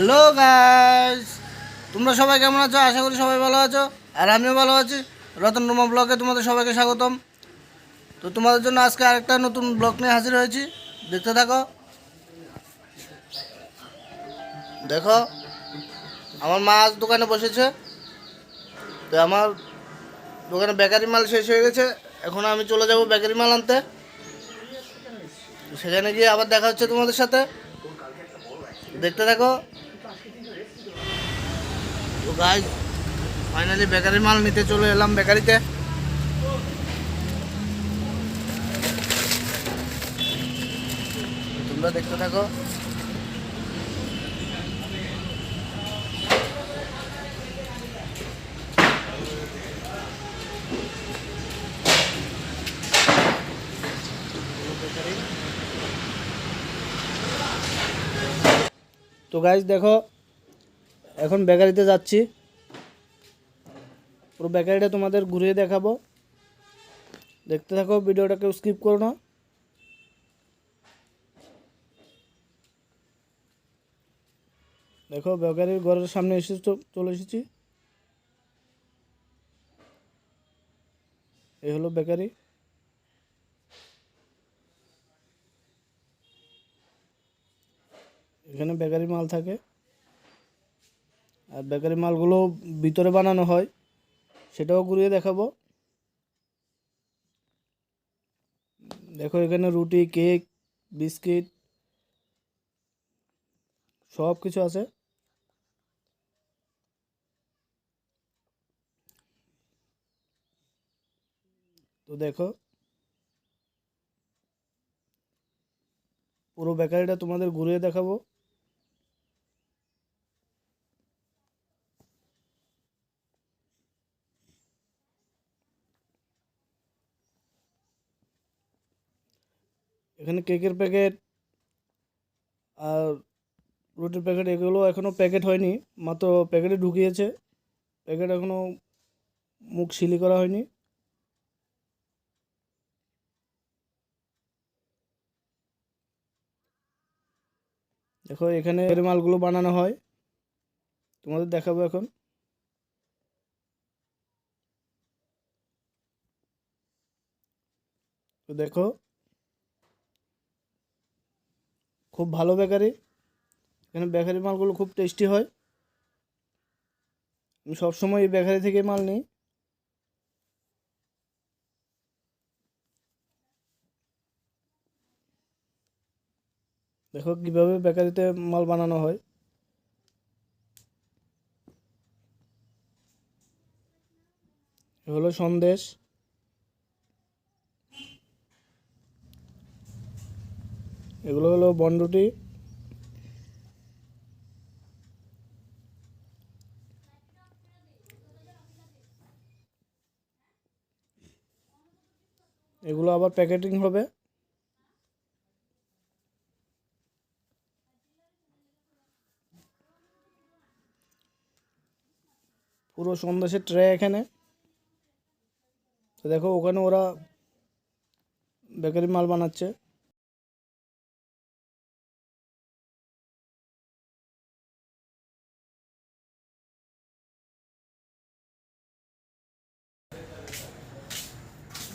Hello guys তোমরা সবাই কেমন আছো? আশা করি সবাই ভালো আছো। আর আমিও ভালো আছি। রতন রুমা ব্লগে তোমাদের সবাইকে স্বাগতম। তো তোমাদের জন্য আজকে আরেকটা নতুন ব্লগ নিয়ে হাজির হয়েছি। দেখতে থাকো। দেখো, আমার মা আজ দোকানে বসেছে। তো আমার দোকানে বেকারি মাল শেষ হয়ে গেছে। এখন আমি চলে যাব বেকারি মাল আনতে। সেখানে গিয়ে আবার দেখা হচ্ছে তোমাদের সাথে। দেখতে থাকো। তো গাইজ ফাইনালি বেকারি মাল নিতে চলে এলাম বেকারিতে তোমরা দেখতে থাকো। তো গাইজ দেখো এখন বেকারিতে যাচ্ছি। পুরো বেকারিটা তোমাদের ঘুরিয়ে দেখাবো। দেখতে থাকো, ভিডিওটা কেউ স্কিপ করো না। দেখো, বেকারির ঘরের সামনে এসে চলে এসেছি। এই হলো বেকারি। এখানে বেকারি মাল থাকে। আর বেকারি মালগুলো ভিতরে বানানো হয়, সেটাও ঘুরিয়ে দেখাবো। দেখো এখানে রুটি, কেক, বিস্কিট, সব কিছু আছে। তো দেখো, পুরো বেকারিটা তোমাদের ঘুরিয়ে দেখাবো। এখানে কেকের প্যাকেট আর রুটির প্যাকেট, এগুলো এখনও প্যাকেট হয়নি। মাত্র প্যাকেটে ঢুকিয়েছে। প্যাকেট এখনও মুখ সিলি করা হয়নি। দেখো, এখানে এর মালগুলো বানানো হয়। তোমাদের দেখাবো এখন। তো দেখো খুব ভালো বেকারি। এখানে বেকারি মালগুলো খুব টেস্টি হয়। আমি সবসময় এই বেকারি থেকে মাল নিই। দেখো কীভাবে বেকারিতে মাল বানানো হয়। হলো সন্দেশ। এগুলো হলো বনরুটি। এগুলো আবার প্যাকেটিং হবে। পুরো সন্দেশের ট্রে এখানে। তো দেখো ওখানে ওরা বেকারি মাল বানাচ্ছে।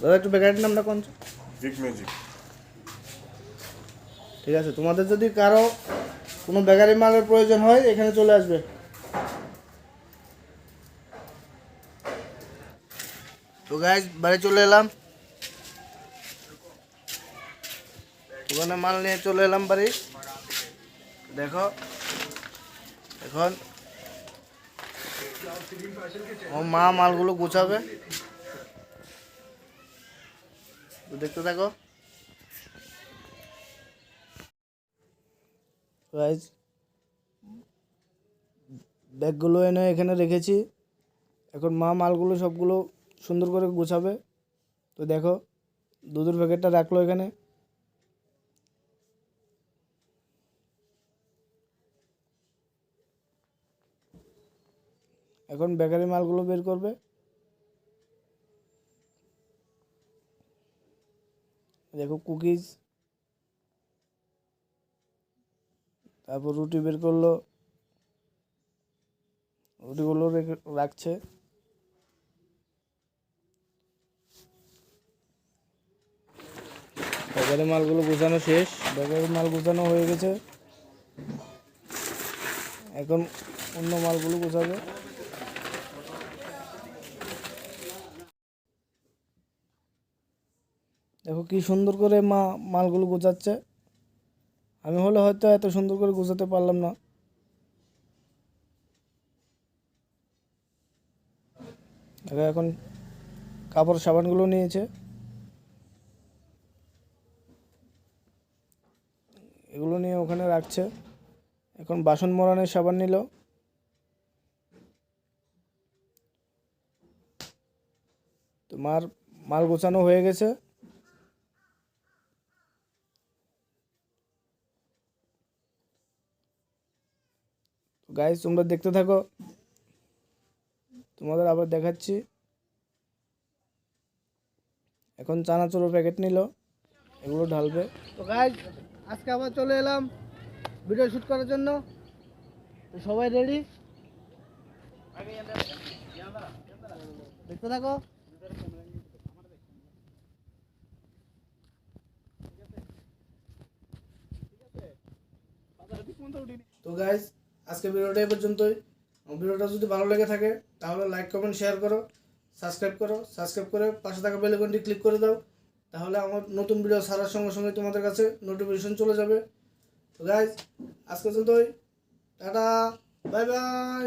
দাদা একটু বেকারির নামটা কোন? জিগ ম্যাজিক ঠিক আছে তোমাদের যদি কারও কোনো বেকারি মালের প্রয়োজন হয় এখানে চলে আসবে। তো গাইজ বাড়ি চলে এলাম। দোকানে মাল নিয়ে চলে এলাম বাড়ি। দেখো এখন ও মা মালগুলো গুছাবে। তো দেখতে থাকো। গাইজ ব্যাগগুলো এনে এখানে রেখেছি। এখন মা মালগুলো সবগুলো সুন্দর করে গোছাবে। তো দেখো, দুধের প্যাকেটটা রাখল এখানে। এখন বেকারি মালগুলো বের করবে। দেখো কুকিজ। তারপর রুটি বের করল। রুটিগুলো রেখে রাখছে। ব্যাগের মালগুলো গোছানো শেষ। ব্যাগের মাল গোছানো হয়ে গেছে। এখন অন্য মালগুলো গোছাবে। দেখো কি সুন্দর করে মা মালগুলো গোছাচ্ছে। আমি হলে হয়তো এত সুন্দর করে গোছাতে পারলাম না। দেখো এখন কাপড় সাবানগুলো নিয়েছে। এগুলো নিয়ে ওখানে রাখছে। এখন বাসন মরানের সাবান নিল। তোমার মাল গোছানো হয়ে গেছে। গাইজ তোমরা দেখতে থাকো। তোমাদের আবার দেখাচ্ছি। এখন চানাচুরো প্যাকেট নিল। এগুলো ঢালবে। তো গাইজ আজকে আবার চলে এলাম ভিডিও শ্যুট করার জন্য। তো সবাই রেডি দেখতে থাকো। তো গাইজ আজকে ভিডিওটা এই পর্যন্তই। ভিডিওটা যদি ভালো লেগে থাকে, তাহলে লাইক কমেন্ট শেয়ার করো সাবস্ক্রাইব করো সাবস্ক্রাইব করে পাশে থাকা বেল আইকনটি ক্লিক করে দাও। তাহলে আমার নতুন ভিডিও সারার সঙ্গে সঙ্গে তোমাদের কাছে নোটিফিকেশন চলে যাবে। তো গাইজ আজকে পর্যন্তই। Tata bye bye